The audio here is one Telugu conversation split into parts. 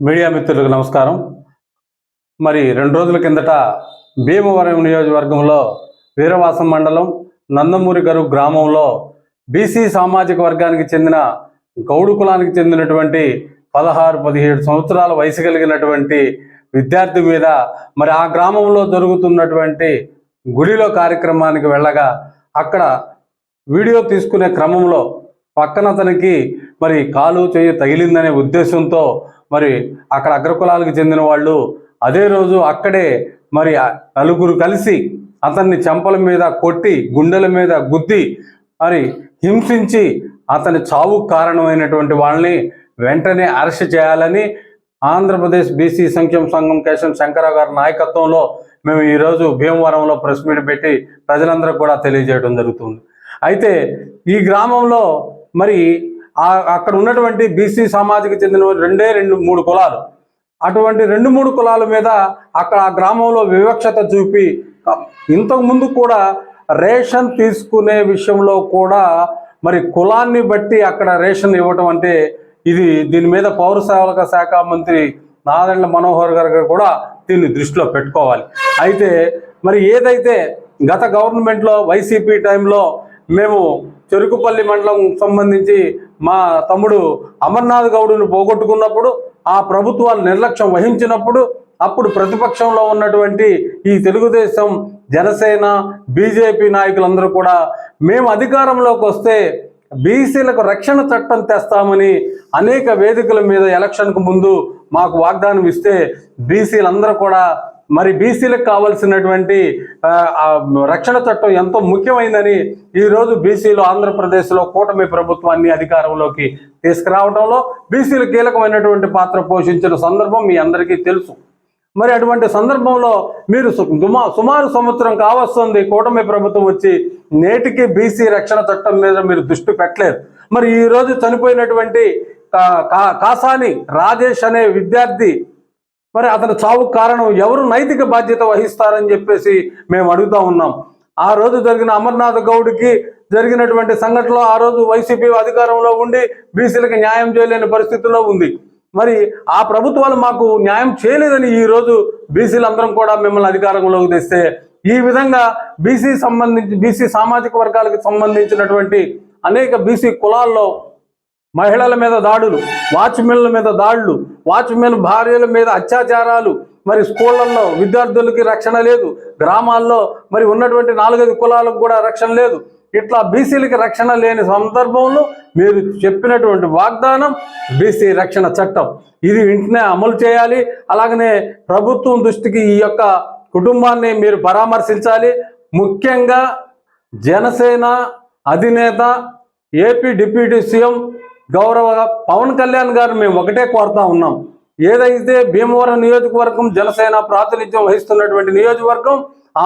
మీడియా మిత్రులకు నమస్కారం. మరి రెండు రోజుల కిందట భీమవరం నియోజకవర్గంలో వీరవాసం మండలం నందమూరి గారు గ్రామంలో బీసీ సామాజిక వర్గానికి చెందిన గౌడు కులానికి చెందినటువంటి పదహారు పదిహేడు సంవత్సరాల వయసు కలిగినటువంటి విద్యార్థి మీద మరి ఆ గ్రామంలో జరుగుతున్నటువంటి గుడిలో కార్యక్రమానికి వెళ్ళగా అక్కడ వీడియో తీసుకునే క్రమంలో పక్కన అతనికి మరి కాలు చెయ్యి తగిలిందనే ఉద్దేశంతో మరి అక్కడ అగ్రకులాలకు చెందిన వాళ్ళు అదే రోజు అక్కడే మరి నలుగురు కలిసి అతన్ని చెంపల మీద కొట్టి గుండెల మీద గుద్ది మరి హింసించి అతని చావుకు కారణమైనటువంటి వాళ్ళని వెంటనే అరెస్ట్ చేయాలని ఆంధ్రప్రదేశ్ బీసీ సంక్షేమ సంఘం కేశం శంకరరావు గారి నాయకత్వంలో మేము ఈరోజు భీమవరంలో ప్రెస్ మీట్ పెట్టి ప్రజలందరూ కూడా తెలియజేయడం జరుగుతుంది. అయితే ఈ గ్రామంలో మరి అక్కడ ఉన్నటువంటి బీసీ సామాజిక చెందిన రెండే రెండు మూడు కులాలు. అటువంటి రెండు మూడు కులాల మీద అక్కడ ఆ గ్రామంలో వివక్షత చూపి ఇంతకుముందు కూడా రేషన్ తీసుకునే విషయంలో కూడా మరి కులాన్ని బట్టి అక్కడ రేషన్ ఇవ్వటం అంటే ఇది దీని మీద పౌరసేవలక శాఖ మంత్రి నాదెండ్ల మనోహర్ గారు కూడా దీన్ని దృష్టిలో పెట్టుకోవాలి. అయితే మరి ఏదైతే గత గవర్నమెంట్లో వైసీపీ టైంలో మేము చెరుకుపల్లి మండలం సంబంధించి మా తమ్ముడు అమర్నాథ్ గౌడును పోగొట్టుకున్నప్పుడు ఆ ప్రభుత్వాలు నిర్లక్ష్యం వహించినప్పుడు అప్పుడు ప్రతిపక్షంలో ఉన్నటువంటి ఈ తెలుగుదేశం జనసేన బీజేపీ నాయకులందరూ కూడా మేము అధికారంలోకి వస్తే బీసీలకు రక్షణ చట్టం తెస్తామని అనేక వేదికల మీద ఎలక్షన్కు ముందు మాకు వాగ్దానం ఇస్తే బీసీలందరూ కూడా మరి బీసీలకు కావాల్సినటువంటి రక్షణ చట్టం ఎంతో ముఖ్యమైనదని ఈరోజు బీసీలు ఆంధ్రప్రదేశ్లో కూటమి ప్రభుత్వాన్ని అధికారంలోకి తీసుకురావడంలో బీసీలు కీలకమైనటువంటి పాత్ర పోషించిన సందర్భం మీ అందరికీ తెలుసు. మరి అటువంటి సందర్భంలో మీరు సు- సుమారు సంవత్సరం కావస్తుంది కూటమి ప్రభుత్వం వచ్చి నేటికి బీసీ రక్షణ చట్టం మీద మీరు దృష్టి పెట్టలేదు. మరి ఈ రోజు చనిపోయినటువంటి కా- కా- కాసాని రాజేష్ అనే విద్యార్థి మరి అతని చావుకు కారణం ఎవరు నైతిక బాధ్యత వహిస్తారని చెప్పేసి మేము అడుగుతా ఉన్నాం. ఆ రోజు జరిగిన అమర్నాథ్ గౌడ్కి జరిగినటువంటి సంఘటనలో ఆ రోజు వైసీపీ అధికారంలో ఉండి బీసీలకు న్యాయం చేయలేని పరిస్థితిలో ఉంది. మరి ఆ ప్రభుత్వాలు మాకు న్యాయం చేయలేదని ఈ రోజు బీసీలందరం కూడా మిమ్మల్ని అధికారంలోకి తెస్తే ఈ విధంగా బీసీ సంబంధించి బీసీ సామాజిక వర్గాలకు సంబంధించినటువంటి అనేక బీసీ కులాల్లో మహిళల మీద దాడులు వాచ్మెన్ల మీద దాడులు వాచ్మెన్ భార్యల మీద అత్యాచారాలు మరి స్కూళ్ళల్లో విద్యార్థులకి రక్షణ లేదు గ్రామాల్లో మరి ఉన్నటువంటి నాలుగైదు కులాలకు కూడా రక్షణ లేదు. ఇట్లా బీసీలకి రక్షణ లేని సందర్భంలో మీరు చెప్పినటువంటి వాగ్దానం బీసీ రక్షణ చట్టం. ఇది వెంటనే అమలు చేయాలి. అలాగనే ప్రభుత్వం దృష్టికి ఈ యొక్క కుటుంబాన్ని మీరు పరామర్శించాలి. ముఖ్యంగా జనసేన అధినేత ఏపీ డిప్యూటీ సీఎం గౌరవ పవన్ కళ్యాణ్ గారు మేము ఒకటే కోరుతా ఉన్నాం. ఏదైతే భీమవరం నియోజకవర్గం జనసేన ప్రాతినిధ్యం వహిస్తున్నటువంటి నియోజకవర్గం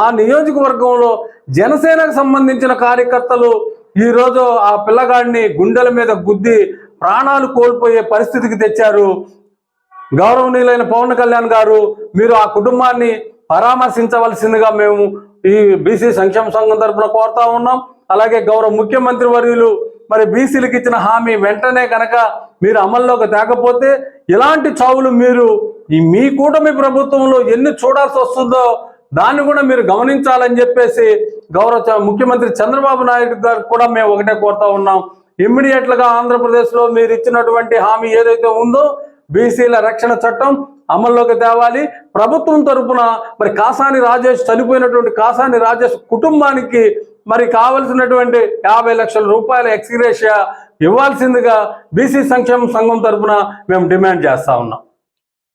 ఆ నియోజకవర్గంలో జనసేనకు సంబంధించిన కార్యకర్తలు ఈరోజు ఆ పిల్లగాడిని గుండెల మీద గుద్ది ప్రాణాలు కోల్పోయే పరిస్థితికి తెచ్చారు. గౌరవనీయులైన పవన్ కళ్యాణ్ గారు మీరు ఆ కుటుంబాన్ని పరామర్శించవలసిందిగా మేము ఈ బీసీ సంక్షేమ సంఘం తరపున కోరుతా ఉన్నాం. అలాగే గౌరవ ముఖ్యమంత్రి వర్యులు మరి బీసీలకు ఇచ్చిన హామీ వెంటనే కనుక మీరు అమల్లోకి తేకపోతే ఇలాంటి చావులు మీరు ఈ మీ కూటమి ప్రభుత్వంలో ఎన్ని చూడాల్సి వస్తుందో దాన్ని కూడా మీరు గమనించాలని చెప్పేసి గౌరవ ముఖ్యమంత్రి చంద్రబాబు నాయుడు గారు కూడా మేము ఒకటే కోరుతా ఉన్నాం. ఇమ్మీడియట్లుగా ఆంధ్రప్రదేశ్లో మీరు ఇచ్చినటువంటి హామీ ఏదైతే ఉందో బీసీల రక్షణ చట్టం అమల్లోకి తేవాలి. ప్రభుత్వం తరపున మరి కాసాని రాజేష్ చనిపోయినటువంటి కాసాని రాజేష్ కుటుంబానికి మరి కావలసినటువంటి యాభై లక్షల రూపాయల ఎక్స్గ్రేషియా ఇవ్వాల్సిందిగా బీసీ సంక్షేమ సంఘం తరపున మేము డిమాండ్ చేస్తా ఉన్నాం.